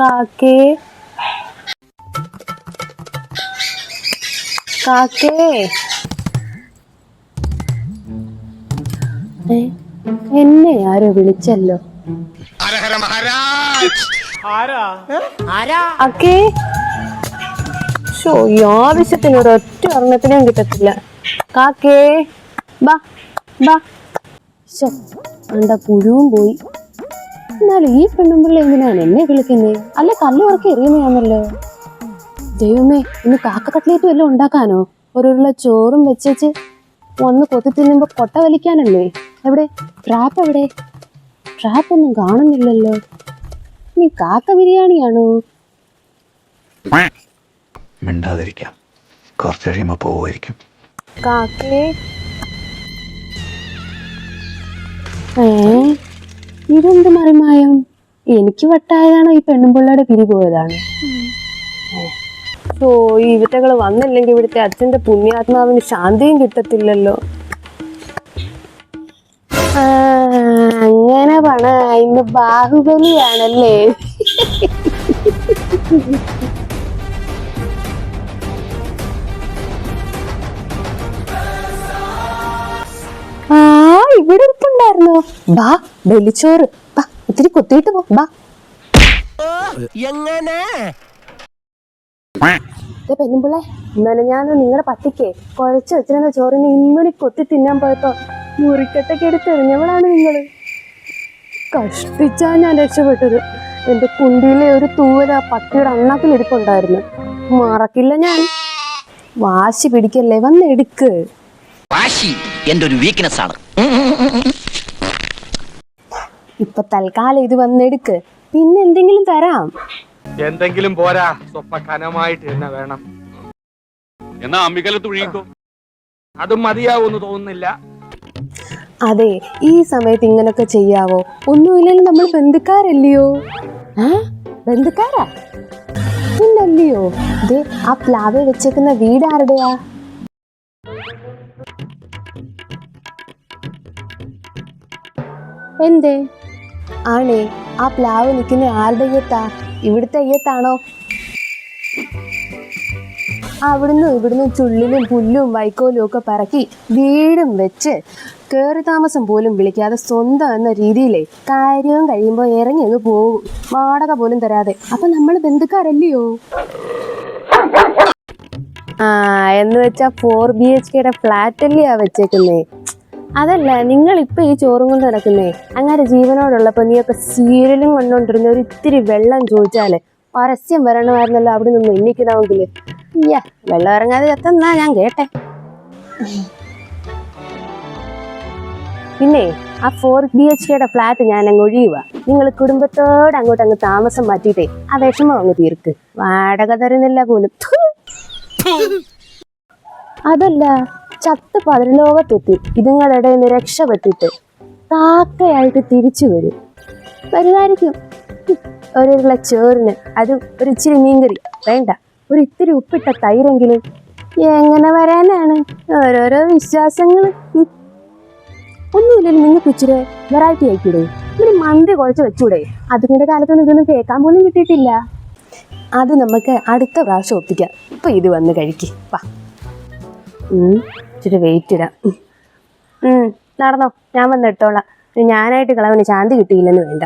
കാക്കേ. കാക്കേ. എന്നെ ആരോ വിളിച്ചല്ലോ. ഹരഹര മഹാരാജ്. അക്കേ. ഷോ ഈ ആവശ്യത്തിന് ഒരൊറ്റ ഒരെണ്ണത്തിനും കിട്ടത്തില്ല. കാക്കേ. ബാ ബാ. ശോ അണ്ട പുഴുവും പോയി. എന്നാലും ഈ പെണ്ണുമ്പിള്ള എന്തിനാണ് എന്നെ വിളിക്കുന്നേ? അല്ല കല്ല് ഉറക്കി എറിയുന്നതാണല്ലോ. ദൈവമേ ഇന്ന് കാക്ക കട്ട്ലേറ്റ് വല്ലതും ഉണ്ടാക്കാനോ? ഓരോരുള്ള ചോറും വെച്ചേച്ച് ഒന്ന് കൊത്തി തിന്നുമ്പോ കൊട്ട വലിക്കാനല്ലേ? എവിടെ? ട്രാപ്പ് എവിടെ? ട്രാപ്പ് ഒന്നും കാണുന്നില്ലല്ലോ. നീ കാക്ക ബിരിയാണിയാണോ? മിണ്ടാതിരിക്കാം. കുറച്ച് കഴിയുമ്പോൾ പോവുമായിരിക്കും. കാക്കേ. ഏ? ഇതെന്ത് മറിമായം? എനിക്ക് വട്ടായതാണോ ഈ പെണ്ണുമ്പിള്ളയുടെ പിരി പോയതാണ്. ഓ ഈ ഇവറ്റകൾ വന്നില്ലെങ്കിൽ ഇവിടുത്തെ അച്ഛന്റെ പുണ്യാത്മാവിന് ശാന്തിയും കിട്ടത്തില്ലല്ലോ. അങ്ങനെ പണ ഇന്ന് ബാഹുബലിയാണല്ലേ? ആ ഇവിടെ ഇരിപ്പുണ്ടായിരുന്നോ ബാ ബലിച്ചോറ്. ബാ ഇത്തിരി കുത്തിയിട്ട് പോ ബാ. എങ്ങനെ? പെണ്ണുമ്പിള്ളെ ഇന്നലെ ഞാൻ നിങ്ങളുടെ പട്ടിക്ക് കുഴച്ച് വെച്ചിരുന്ന ചോറിന് ഇന്നലെ കൊത്തി തിന്നാൻ പോയപ്പോ മുറിക്കട്ടൊക്കെ എടുത്ത് എറിഞ്ഞവളാണ് നിങ്ങൾ കഷ്ടിച്ചാ ഞാൻ രക്ഷപ്പെട്ടത്. എന്റെ കുണ്ടിയിലെ ഒരു തൂവല പട്ടിയുടെ അണ്ണാക്കിൽ ഇരിപ്പുണ്ടായിരുന്നു. മറക്കില്ല ഞാൻ. വാശി പിടിക്കല്ലേ വന്ന് എടുക്ക് വാശി എന്റെ ഒരു വീക്ക്നെസ് ആണ്. ഇപ്പൊ തൽക്കാലം ഇത് വന്നെടുക്ക്. പിന്നെ എന്തെങ്കിലും തരാം. എന്തെങ്കിലും പോരാ. സ്വപ്പ കനമായിട്ട് തന്നെ വേണം. എന്നാ അമ്മിക്കല തുഴിയിക്കോ അതും മതിയാവൂന്ന് തോന്നുന്നില്ല. അതെ ഈ സമയത്ത് ഇങ്ങനൊക്കെ ചെയ്യാവോ? ഒന്നുമില്ലെങ്കിൽ നമ്മൾ ബന്ധുക്കാരല്ലയോ? ആ? ബന്ധുക്കാരാ? പിന്നല്ലയോ ദേ ആ പ്ലാവെ വെച്ചേക്കുന്ന വീട് ആരുടെയാ? എന്തേ? ആണേ ആ പ്ലാവ് നിൽക്കുന്ന ആരുടെ അയ്യത്താ? ഇവിടുത്തെ അയ്യത്താണോ? അവിടുന്ന് ഇവിടുന്ന് ചുള്ളിലും പുല്ലും വൈക്കോലും ഒക്കെ പറക്കി വീടും വെച്ച് കയറി താമസം പോലും വിളിക്കാതെ സ്വന്തം എന്ന രീതിയിലേ കാര്യവും കഴിയുമ്പോൾ ഇറങ്ങി അങ്ങ് പോകും വാടക പോലും തരാതെ. അപ്പൊ നമ്മൾ ബന്ധുക്കാരല്ലയോ? ആ എന്ന് വെച്ചാൽ ഫോർ ബി എച്ച് കെയുടെ ഫ്ലാറ്റ് അല്ലേ ആ വെച്ചേക്കുന്നേ? അതല്ല നിങ്ങൾ ഇപ്പൊ ഈ ചോറും കൊണ്ട് നടക്കുന്നേ അങ്ങനെ ജീവനോടുള്ളപ്പോ നീയൊക്കെ സീരിയലും കൊണ്ടോണ്ടിരുന്ന ഒരു ഇത്തിരി വെള്ളം ചോദിച്ചാൽ പരസ്യം വരണമായിരുന്നല്ലോ അവിടെ നിന്ന് എണ്ണിക്കണമെങ്കിൽ ഇയ്യ വെള്ളം ഇറങ്ങാതെ എത്തന്നാ ഞാൻ കേട്ടെ. പിന്നെ ആ ഫോർ ബി എച്ച് കെയുടെ ഫ്ലാറ്റ് ഞാൻ അങ്ങ് ഒഴിയുക നിങ്ങൾ കുടുംബത്തോട് അങ്ങോട്ട് അങ്ങ് താമസം മാറ്റിയിട്ടേ ആ വിഷമം അങ്ങ് തീർക്ക്. വാടക തരുന്നില്ല പോലും. അതല്ല ചത്ത് പതിലോകത്തെത്തി ഇതുങ്ങളുടെ നിന്ന് രക്ഷപ്പെട്ടിട്ട് കാക്കയായിട്ട് തിരിച്ചു വരും. വരുമായിരിക്കും. ഹും, ഒരു ഉരുള ചോറിന് അതും ഒരു ഇച്ചിരി മീൻകറി. വേണ്ട ഒരു ഇത്തിരി ഉപ്പിട്ട തൈരെങ്കിലും. എങ്ങനെ വരാനാണ്? ഓരോരോ വിശ്വാസങ്ങൾ ഒന്നുമില്ലല്ലോ നിങ്ങൾക്ക് ഇച്ചിരി വെറൈറ്റി ആയിക്കൂടെ. ഇവർ മന്തി കുഴച്ച് വെച്ചൂടെ. അതിന്റെ കാലത്തൊന്നും ഇതൊന്നും കേൾക്കാൻ പോലും കിട്ടിയിട്ടില്ല. അത് നമുക്ക് അടുത്ത പ്രാവശ്യം ഒപ്പിക്കാം. ഇപ്പൊ ഇത് വന്ന് കഴിക്കും. വാ. ഇച്ചിരി വെയിറ്റ് ഇടാം. നടന്നോ? ഞാൻ വന്ന് എടുത്തോളാം. ഞാനായിട്ട് കളവന് ശാന്തി കിട്ടിയില്ലെന്ന് വേണ്ട.